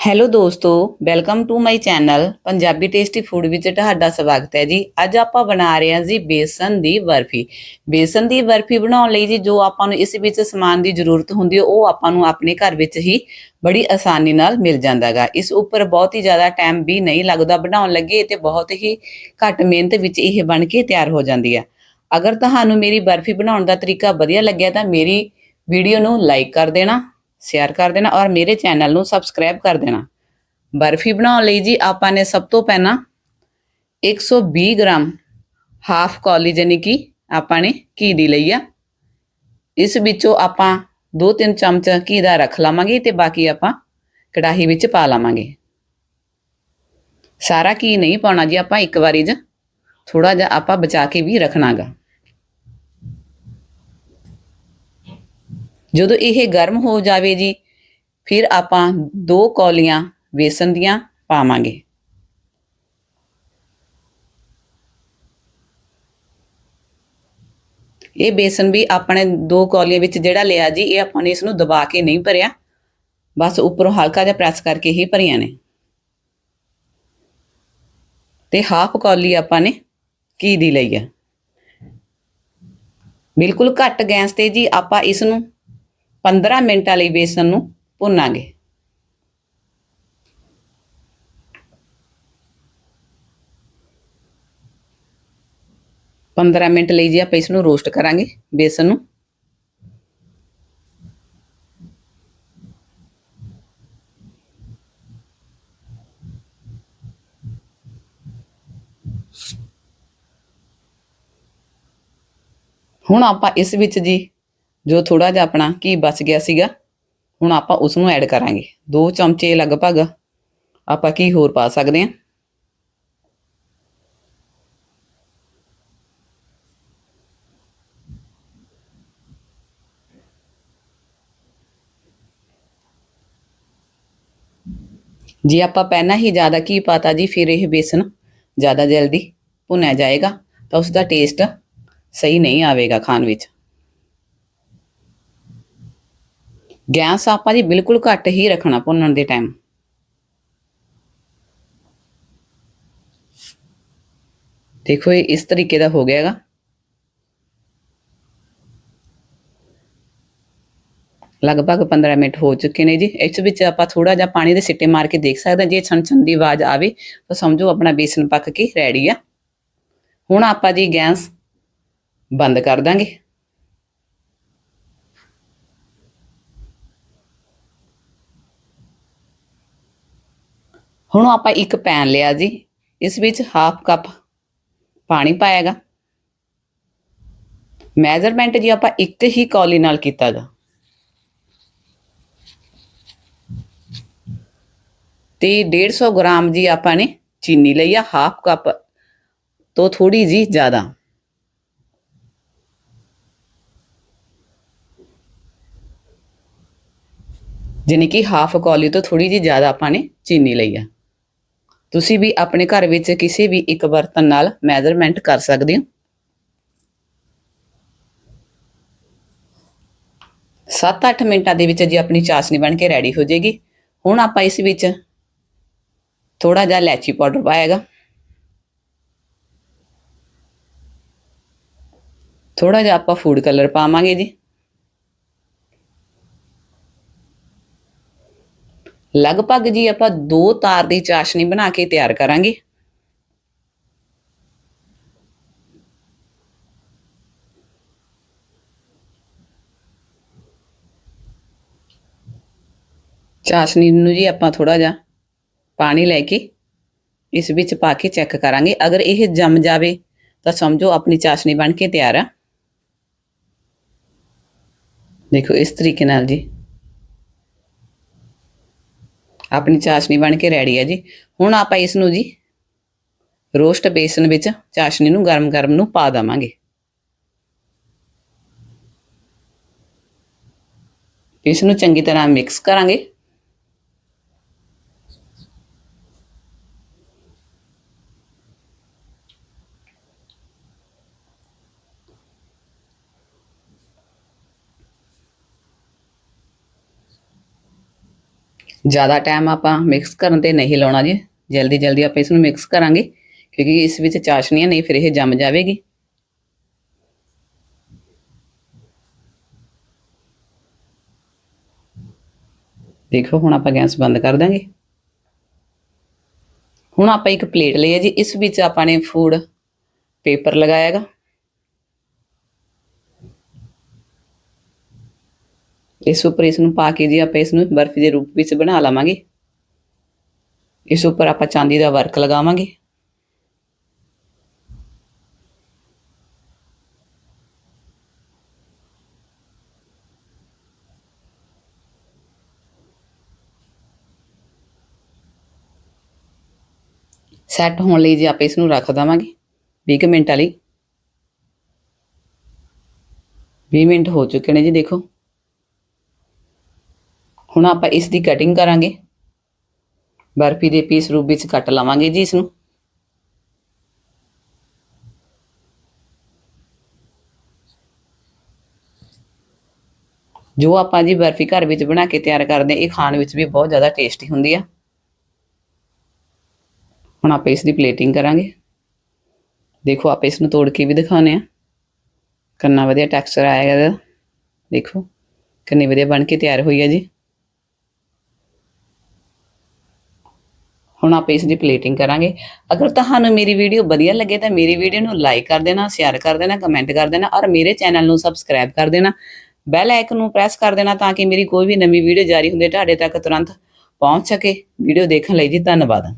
Hello ਦੋਸਤੋ welcome to my channel Punjabi tasty food ਵਿੱਚ ਤੁਹਾਡਾ ਸਵਾਗਤ ਹੈ ਜੀ। ਅੱਜ ਆਪਾਂ ਬਣਾ ਰਹੇ ਹਾਂ ਜੀ ਬੇਸਨ ਦੀ ਬਰਫੀ। ਬੇਸਨ ਦੀ ਬਰਫੀ ਬਣਾਉਣ ਲਈ ਜੀ ਜੋ ਆਪਾਂ ਨੂੰ ਇਸ ਵਿੱਚ ਸਮਾਨ ਦੀ ਜ਼ਰੂਰਤ ਹੁੰਦੀ ਹੈ, ਉਹ ਆਪਾਂ ਨੂੰ ਆਪਣੇ ਘਰ ਵਿੱਚ ਹੀ ਬੜੀ ਆਸਾਨੀ ਨਾਲ ਮਿਲ ਜਾਂਦਾਗਾ ਇਸ ਉੱਪਰ ਬਹੁਤ ਹੀ ਜ਼ਿਆਦਾ ਟਾਈਮ ਵੀ ਨਹੀਂ ਲੱਗਦਾ, ਬਣਾਉਣ ਲੱਗੇ ਤੇ ਬਹੁਤ ਹੀ ਘੱਟ ਮਿਹਨਤ ਵਿੱਚ ਇਹ ਬਣ ਕੇ ਤਿਆਰ ਹੋ ਜਾਂਦੀ ਹੈ। ਅਗਰ ਤੁਹਾਨੂੰ ਮੇਰੀ ਬਰਫੀ ਬਣਾਉਣ ਦਾ ਤਰੀਕਾ ਵਧੀਆ ਲੱਗਿਆ ਤਾਂ ਮੇਰੀ ਵੀਡੀਓ ਨੂੰ ਲਾਈਕ ਕਰ ਦੇਣਾ। ਸ਼ੇਅਰ ਕਰ ਦੇਣਾ ਔਰ ਮੇਰੇ ਚੈਨਲ ਨੂੰ ਸਬਸਕ੍ਰਾਈਬ ਕਰ ਦੇਣਾ। ਬਰਫੀ ਬਣਾਉਣ ਲਈ ਜੀ ਆਪਾਂ ਨੇ ਸਭ ਤੋਂ ਪਹਿਲਾਂ 120 ਗ੍ਰਾਮ ਹਾਫ ਕੌਲੀ ਯਾਨੀ ਕਿ ਆਪਾਂ ਨੇ ਘੀ ਦੀ ਲਈ ਆ। ਇਸ ਵਿੱਚੋਂ ਆਪਾਂ 2-3 ਚਮਚ ਘੀ ਦਾ ਰੱਖ ਲਾਵਾਂਗੇ ਤੇ ਬਾਕੀ ਆਪਾਂ ਕੜਾਹੀ ਵਿੱਚ ਪਾ ਲਾਵਾਂਗੇ। ਸਾਰਾ ਘੀ ਨਹੀਂ ਪਾਉਣਾ ਜੀ, ਆਪਾਂ ਇੱਕ ਵਾਰੀ ਜ ਥੋੜਾ ਜਿਹਾ ਆਪਾਂ ਬਚਾ ਕੇ ਵੀ ਰੱਖਣਾਗਾ। ਜਦੋਂ ਇਹ ਗਰਮ ਹੋ ਜਾਵੇ ਜੀ, ਫਿਰ ਆਪਾਂ ਦੋ ਕੌਲੀਆਂ ਵੇਸਣ ਦੀਆਂ ਪਾਵਾਂਗੇ। ਇਹ ਬੇਸਨ ਵੀ ਆਪਣੇ ਦੋ ਕੌਲੀਆਂ ਵਿੱਚ ਜਿਹੜਾ ਲਿਆ ਜੀ, ਇਹ ਆਪਾਂ ਨੇ ਇਸ ਨੂੰ ਦਬਾ ਕੇ ਨਹੀਂ ਭਰਿਆ। ਬਸ ਉੱਪਰੋਂ ਹਲਕਾ ਜਿਹਾ ਪ੍ਰੈਸ ਕਰਕੇ ਹੀ ਭਰੀਆਂ ਨੇ। ਤੇ ਹਾਫ ਕੌਲੀ ਆਪਾਂ ਨੇ ਕੀ ਦੀ ਲਈ ਹੈ ਬਿਲਕੁਲ ਘੱਟ ਗੈਸ ਤੇ ਜੀ ਆਪਾਂ ਇਸ ਨੂੰ 15 ਮਿੰਟਾਂ ਲਈ ਬੇਸਨ ਨੂੰ ਭੁੰਨਾਂਗੇ। ਪੰਦਰਾਂ ਮਿੰਟ ਲਈ ਜੀ ਆਪਾਂ ਇਸ ਨੂੰ ਰੋਸਟ ਕਰਾਂਗੇ ਬੇਸਨ ਨੂੰ। ਹੁਣ ਆਪਾਂ ਇਸ ਵਿੱਚ ਜੀ ਜੋ ਥੋੜਾ ਜਿਹਾ ਆਪਣਾ ਘੀ ਬਚ ਗਿਆ ਸੀਗਾ, ਹੁਣ ਆਪਾਂ ਉਸ ਨੂੰ ਐਡ ਕਰਾਂਗੇ। 2 ਚਮਚੇ ਲਗਭਗ ਆਪਾਂ ਕੀ ਹੋਰ ਪਾ ਸਕਦੇ ਹਾਂ। ਜੇ ਆਪਾਂ ਪਹਿਲਾਂ ਹੀ ਜ਼ਿਆਦਾ ਘੀ ਪਾਤਾ ਜੀ, ਫਿਰ ਇਹ ਬੇਸਨ ਜ਼ਿਆਦਾ ਜਲਦੀ ਭੁੰਨਿਆ ਜਾਏਗਾ ਤਾਂ ਉਸ ਦਾ ਟੇਸਟ ਸਹੀ ਨਹੀਂ ਆਵੇਗਾ ਖਾਣ ਵਿੱਚ। ਗੈਸ ਆਪਾਂ ਜੀ ਬਿਲਕੁਲ ਘੱਟ ਹੀ ਰੱਖਣਾ ਭੁੰਨਣ ਦੇ ਟਾਈਮ ਦੇਖੋ ਇਹ ਇਸ ਤਰੀਕੇ ਦਾ ਹੋ ਗਿਆਗਾ। ਲਗਭਗ 15 ਮਿੰਟ ਹੋ ਚੁੱਕੇ ਨੇ ਜੀ। ਇਸ ਵਿੱਚ ਆਪਾਂ ਥੋੜਾ ਜਿਹਾ ਪਾਣੀ ਦੇ ਸਿੱਟੇ ਮਾਰ ਕੇ ਦੇਖ ਸਕਦੇ ਹਾਂ। ਜੇ ਛਣ ਛਣ ਦੀ ਆਵਾਜ਼ ਆਵੇ ਤਾਂ ਸਮਝੋ ਆਪਣਾ ਬੇਸਨ ਪੱਕ ਕੇ ਰੈਡੀ ਆ। ਹੁਣ ਆਪਾਂ ਜੀ ਗੈਸ ਬੰਦ ਕਰ ਦਾਂਗੇ। ਹੁਣ ਆਪਾਂ ਇੱਕ ਪੈਨ ਲਿਆ ਜੀ, ਇਸ ਵਿੱਚ ਹਾਫ ਕੱਪ ਪਾਣੀ ਪਾਏਗਾ ਮੈਜ਼ਰਮੈਂਟ ਜੀ ਆਪਾਂ ਇੱਕ ਹੀ ਕੌਲੀ ਨਾਲ ਕੀਤਾ ਗਾ ਤੇ 150 ਗ੍ਰਾਮ ਜੀ ਆਪਾਂ ਨੇ ਚੀਨੀ ਲਈ ਆ ਹਾਫ ਕੱਪ ਤੋਂ ਥੋੜੀ ਜੀ ਜ਼ਿਆਦਾ। ਜਾਣੀ ਕਿ ਹਾਫ ਕੌਲੀ ਤੋਂ ਥੋੜੀ ਜੀ ਜ਼ਿਆਦਾ ਆਪਾਂ ਨੇ ਚੀਨੀ ਲਈ ਆ। ਤੁਸੀਂ ਵੀ ਆਪਣੇ ਘਰ ਵਿੱਚ ਕਿਸੇ ਵੀ ਇੱਕ ਬਰਤਨ ਨਾਲ ਮੈਜ਼ਰਮੈਂਟ ਕਰ ਸਕਦੇ ਹੋ। 7-8 ਮਿੰਟਾਂ ਦੇ ਵਿੱਚ ਜੀ ਆਪਣੀ ਚਾਸ਼ਨੀ ਬਣ ਕੇ ਰੈਡੀ ਹੋ ਜਾਏਗੀ, ਹੁਣ ਆਪਾਂ ਇਸ ਵਿੱਚ ਥੋੜਾ ਜਿਹਾ ਇਲਾਚੀ ਪਾਊਡਰ ਪਾਏਗਾ ਥੋੜਾ ਜਿਹਾ ਆਪਾਂ ਫੂਡ ਕਲਰ ਪਾਵਾਂਗੇ ਜੀ। ਲਗਭਗ ਜੀ ਆਪਾਂ ਦੋ ਤਾਰ ਦੀ ਚਾਸ਼ਨੀ ਬਣਾ ਕੇ ਤਿਆਰ ਕਰਾਂਗੇ। ਚਾਸ਼ਨੀ ਨੂੰ ਜੀ ਆਪਾਂ ਥੋੜਾ ਜਿਹਾ ਪਾਣੀ ਲੈ ਕੇ ਇਸ ਵਿੱਚ ਪਾ ਕੇ ਚੈੱਕ ਕਰਾਂਗੇ। ਅਗਰ ਇਹ ਜੰਮ ਜਾਵੇ ਤਾਂ ਸਮਝੋ ਆਪਣੀ ਚਾਸ਼ਨੀ ਬਣ ਕੇ ਤਿਆਰ ਆ। ਦੇਖੋ ਇਸ ਤਰੀਕੇ ਨਾਲ ਜੀ। ਆਪਣੀ ਚਾਸ਼ਨੀ ਬਣ ਕੇ ਰੈਡੀ ਹੈ ਜੀ। ਹੁਣ ਆਪਾਂ ਇਸ ਨੂੰ ਜੀ ਰੋਸਟ ਬੇਸਨ ਵਿੱਚ ਚਾਸ਼ਨੀ ਨੂੰ ਗਰਮ-ਗਰਮ ਨੂੰ ਪਾ ਦਵਾਂਗੇ। ਇਸ ਨੂੰ ਚੰਗੀ ਤਰ੍ਹਾਂ ਮਿਕਸ ਕਰਾਂਗੇ। ਜ਼ਿਆਦਾ ਟਾਈਮ ਆਪਾਂ ਮਿਕਸ ਕਰਨ ਤੇ ਨਹੀਂ ਲਾਉਣਾ ਜੀ ਜਲਦੀ ਜਲਦੀ ਆਪਾਂ ਇਸ ਨੂੰ ਮਿਕਸ ਕਰਾਂਗੇ ਕਿਉਂਕਿ ਇਸ ਵਿੱਚ ਚਾਸ਼ਨੀ ਹੈ ਨਹੀਂ ਫਿਰ ਇਹ ਜੰਮ ਜਾਵੇਗੀ ਦੇਖੋ ਹੁਣ ਆਪਾਂ ਗੈਸ ਬੰਦ ਕਰ ਦਾਂਗੇ ਹੁਣ ਆਪਾਂ ਇੱਕ ਪਲੇਟ ਲਈ ਹੈ ਜੀ ਇਸ ਵਿੱਚ ਆਪਾਂ ਨੇ ਫੂਡ ਪੇਪਰ ਲਗਾਇਆਗਾ ਇਸ ਉੱਪਰ ਇਸ ਨੂੰ ਪਾ ਕੇ ਜੀ ਆਪਾਂ ਇਸ ਨੂੰ ਬਰਫੀ ਦੇ ਰੂਪ ਵਿੱਚ ਬਣਾ ਲਵਾਂਗੇ। ਇਸ ਉੱਪਰ ਆਪਾਂ ਚਾਂਦੀ ਦਾ ਵਰਕ ਲਗਾਵਾਂਗੇ। ਸੈੱਟ ਹੋਣ ਲਈ ਜੀ ਆਪਾਂ ਇਸ ਨੂੰ ਰੱਖ ਦਵਾਂਗੇ 20 ਕੁ ਮਿੰਟਾਂ ਲਈ। 20 ਮਿੰਟ ਹੋ ਚੁੱਕੇ ਨੇ ਜੀ, ਦੇਖੋ। ਹੁਣ ਆਪਾਂ ਇਸ ਦੀ ਕਟਿੰਗ ਕਰਾਂਗੇ। ਬਰਫੀ ਦੇ ਪੀਸ ਰੂਪ ਵਿੱਚ ਕੱਟ ਲਵਾਂਗੇ ਜੀ ਇਸ ਨੂੰ ਜੋ ਆਪਾਂ ਜੀ ਬਰਫੀ ਘਰ ਵਿੱਚ ਬਣਾ ਕੇ ਤਿਆਰ ਕਰਦੇ ਹਾਂ, ਇਹ ਖਾਣ ਵਿੱਚ ਵੀ ਬਹੁਤ ਜ਼ਿਆਦਾ ਟੇਸਟੀ ਹੁੰਦੀ ਆ। ਹੁਣ ਆਪਾਂ ਇਸ ਦੀ ਪਲੇਟਿੰਗ ਕਰਾਂਗੇ। ਦੇਖੋ, ਆਪਾਂ ਇਸ ਨੂੰ ਤੋੜ ਕੇ ਵੀ ਦਿਖਾਉਨੇ ਆ ਕਿੰਨਾ ਵਧੀਆ ਟੈਕਸਚਰ ਆਏਗਾ ਇਹਦਾ। ਦੇਖੋ, ਕਿੰਨੀ ਵਧੀਆ ਬਣ ਕੇ ਤਿਆਰ ਹੋਈ ਹੈ ਜੀ। ਹੁਣ ਆਪਾਂ ਇਸ ਦੀ ਪਲੇਟਿੰਗ ਕਰਾਂਗੇ। ਅਗਰ ਤੁਹਾਨੂੰ ਮੇਰੀ ਵੀਡੀਓ ਵਧੀਆ ਲੱਗੇ ਤਾਂ ਮੇਰੀ ਵੀਡੀਓ ਨੂੰ ਲਾਈਕ ਕਰ ਦੇਣਾ ਸ਼ੇਅਰ ਕਰ ਦੇਣਾ ਕਮੈਂਟ ਕਰ ਦੇਣਾ ਔਰ ਮੇਰੇ ਚੈਨਲ ਨੂੰ ਸਬਸਕ੍ਰਾਈਬ ਕਰ ਦੇਣਾ। ਬੈਲ ਆਈਕਨ ਨੂੰ ਪ੍ਰੈਸ ਕਰ ਦੇਣਾ ਤਾਂ ਕਿ ਮੇਰੀ ਕੋਈ ਵੀ ਨਵੀਂ ਵੀਡੀਓ ਜਾਰੀ ਹੁੰਦੇ ਤੁਹਾਡੇ ਤੱਕ ਤੁਰੰਤ ਪਹੁੰਚ ਸਕੇ। ਵੀਡੀਓ ਦੇਖਣ ਲਈ ਜੀ, ਧੰਨਵਾਦ।